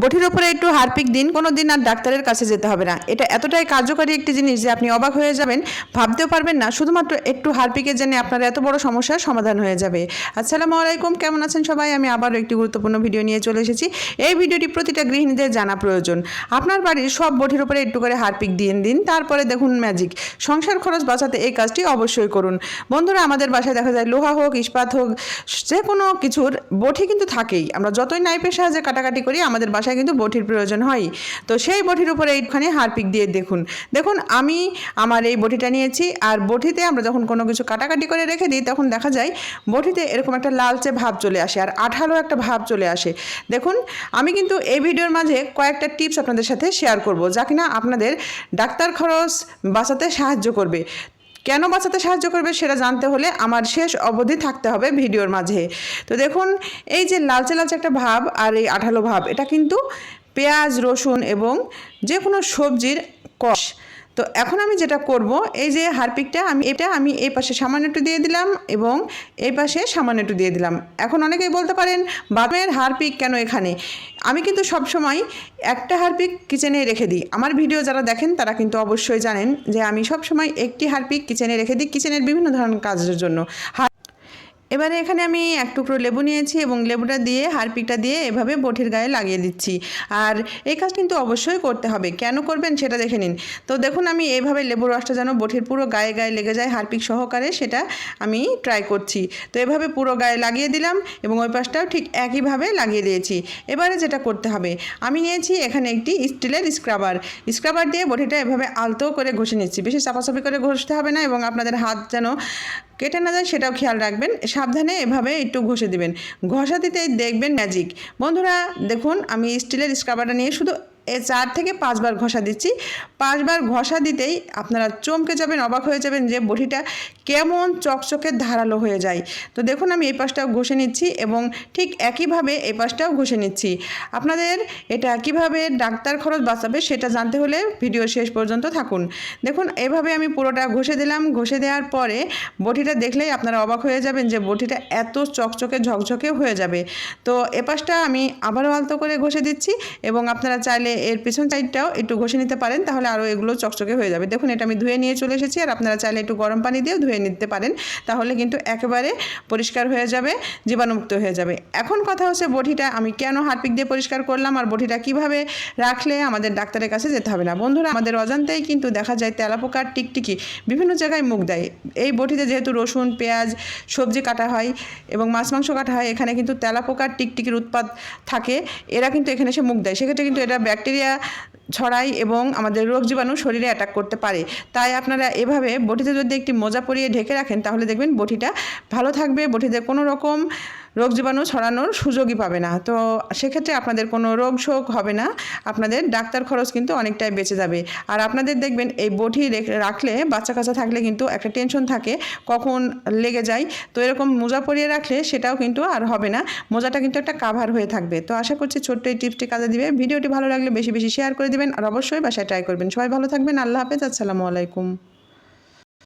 বটির ওপরে একটু হারপিক দিন কোনো দিন আর ডাক্তারের কাছে যেতে হবে না। এটা এতটাই কার্যকারী একটি জিনিস যে আপনি অবাক হয়ে যাবেন, ভাবতেও পারবেন না, শুধুমাত্র একটু হারপিকের জন্য আপনার এত বড় সমস্যার সমাধান হয়ে যাবে। আসসালামু আলাইকুম, কেমন আছেন সবাই? আমি আবারও একটি গুরুত্বপূর্ণ ভিডিও নিয়ে চলে এসেছি। এই ভিডিওটি প্রতিটা গৃহিণীদের জানা প্রয়োজন। আপনার বাড়ির সব বটির উপরে একটু করে হারপিক দিয়ে দিন, তারপরে দেখুন ম্যাজিক সংসার খরচ বাঁচাতে এই কাজটি অবশ্যই করুন। বন্ধুরা, আমাদের বাসায় দেখা যায় লোহা হোক, ইস্পাত হোক যে কোনো কিছুর বটি কিন্তু থাকেই। আমরা যতই নাইপের সাহায্যে কাটাকাটি করি, আমাদের বাসায় কিন্তু বটির প্রয়োজন হয় তো সেই বটির উপরে এইখানে হারপিক দিয়ে দেখুন। দেখুন, আমি আমার এই বটিটা নিয়েছি আর বটিতে আমরা যখন কোনো কিছু কাটাকাটি করে রেখে দিই, তখন দেখা যায় বটিতে এরকম একটা লালচে ভাব চলে আসে আর আঠালো একটা ভাব চলে আসে। দেখুন, আমি কিন্তু এই ভিডিওর মাঝে কয়েকটা টিপস আপনাদের সাথে শেয়ার করব যা কিনা আপনাদের ডাক্তার খরচ বাঁচাতে সাহায্য করবে। কেন বাঁচাতে সাহায্য করবে সেটা জানতে হলে আমার শেষ অবধি থাকতে হবে ভিডিওর মাঝে। তো দেখুন, এই যে লালচে লালচে একটা ভাব আর এই আঠালো ভাব, এটা কিন্তু পেঁয়াজ, রসুন এবং যে কোনো সবজির কষ। তো এখন আমি যেটা করব, এই যে হারপিকটা, আমি এটা আমি এই পাশে সামান্য একটু দিয়ে দিলাম এবং এই পাশে সামান্য একটু দিয়ে দিলাম। এখন অনেকেই বলতে পারেন, বাপের হারপিক কেন এখানে? আমি কিন্তু সব সময় একটা হারপিক কিচেনে রেখে দিই। আমার ভিডিও যারা দেখেন, তারা কিন্তু অবশ্যই জানেন যে আমি সব সময় একটি হারপিক কিচেনে রেখে দিই, কিচেনের বিভিন্ন ধরনের কাজের জন্য। এবারে এখানে আমি এক টুকরো লেবু নিয়েছি এবং লেবুটা দিয়ে হারপিকটা দিয়ে এভাবে বটির গায়ে লাগিয়ে দিচ্ছি। আর এই কাজ কিন্তু অবশ্যই করতে হবে। কেন করবেন সেটা দেখে নিন। তো দেখুন, আমি এইভাবে লেবুর রসটা যেন বটির পুরো গায়ে গায়ে লেগে যায় হারপিক সহকারে, সেটা আমি ট্রাই করছি। তো এভাবে পুরো গায়ে লাগিয়ে দিলাম এবং ওই পাশটাও ঠিক একইভাবে লাগিয়ে দিয়েছি। এবারে যেটা করতে হবে, আমি নিয়েছি এখানে একটি স্টিলের স্ক্রাবার। স্ক্রাবার দিয়ে বটিটা এভাবে আলতো করে ঘষে নিচ্ছি। বেশি চাপাচাপি করে ঘষতে হবে না এবং আপনাদের হাত যেন কেটে না যায় সেটাও খেয়াল রাখবেন। সাবধানে এভাবে একটু ঘষে দিবেন। ঘষা দিতে দেখবেন ম্যাজিক বন্ধুরা, দেখুন, আমি স্টিলের স্ক্রাবারটা নিয়ে শুধু এ চার থেকে পাঁচবার ঘষা দিচ্ছি। পাঁচবার ঘষা দিতেই আপনারা চমকে যাবেন, অবাক হয়ে যাবেন যে বটিটা কেমন চকচকে ধারালো হয়ে যায়। তো দেখুন, আমি এই পাশটাও ঘষে নিচ্ছি এবং ঠিক একইভাবে এই পাশটাও ঘষে নিচ্ছি। আপনাদের এটা কীভাবে ডাক্তার খরচ বাঁচাবে সেটা জানতে হলে ভিডিও শেষ পর্যন্ত থাকুন। দেখুন, এভাবে আমি পুরোটা ঘষে দিলাম। ঘষে দেওয়ার পরে বটিটা দেখলেই আপনারা অবাক হয়ে যাবেন যে বটিটা এত চকচকে, ঝকঝকে হয়ে যাবে। তো এ পাশটা আমি আবারও আলতো করে ঘষে দিচ্ছি এবং আপনারা চাইলে এর পিছন সাইডটাও একটু ঘষে নিতে পারেন, তাহলে আরও এগুলো চকচকে হয়ে যাবে। দেখুন, এটা আমি ধুয়ে নিয়ে চলে এসেছি, আর আপনারা চাইলে একটু গরম পানি দিয়েও ধুয়ে নিতে পারেন, তাহলে কিন্তু একেবারে পরিষ্কার হয়ে যাবে, জীবাণুমুক্ত হয়ে যাবে। এখন কথা হচ্ছে বটিটা আমি কেন হারপিক দিয়ে পরিষ্কার করলাম, আর বটিটা কীভাবে রাখলে আমাদের ডাক্তারের কাছে যেতে হবে না? বন্ধুরা, আমাদের অজান্তেই কিন্তু দেখা যায় তেলাপোকার টিকটিকি বিভিন্ন জায়গায় মুখ দেয়। এই বটিতে যেহেতু রসুন, পেঁয়াজ, সবজি কাটা হয় এবং মাছ, মাংস কাটা হয়, এখানে কিন্তু তেলাপোকার টিকটিকির উৎপাদ থাকে, এরা কিন্তু এখানে এসে মুখ দেয়। সেক্ষেত্রে কিন্তু এটা ব্যাকটেরিয়া ছড়ায় এবং আমাদের রোগ জীবাণু শরীরে অ্যাটাক করতে পারে। তাই আপনারা এভাবে বটিতে যদি একটি মোজা পরিয়ে ঢেকে রাখেন, তাহলে দেখবেন বটিটা ভালো থাকবে। বটিতে কোনো রকম রোগ জীবাণু ছড়ানোর সুযোগই পাবে না। তো সেক্ষেত্রে আপনাদের কোনো রোগ শোক হবে না। আপনাদের ডাক্তার খরচ কিন্তু অনেকটাই বেঁচে যাবে। আর আপনাদের দেখবেন এই বটি রেখ- রাখলে বাচ্চা কাচ্চা থাকলে কিন্তু একটা টেনশন থাকে, কখন লেগে যায়। তো এরকম মোজা পরিয়ে রাখলে সেটাও কিন্তু আর হবে না। মোজাটা কিন্তু একটা কাভার হয়ে থাকবে। তো আশা করছি ছোট্ট এই টিপসটি কাজে দিবে। ভিডিওটি ভালো লাগলে বেশি বেশি শেয়ার করে দিবেন। আর অবশ্যই বাসায় ট্রাই করবেন। সবাই ভালো থাকবেন। আল্লাহ হাফেজ। আসসালামু আলাইকুম।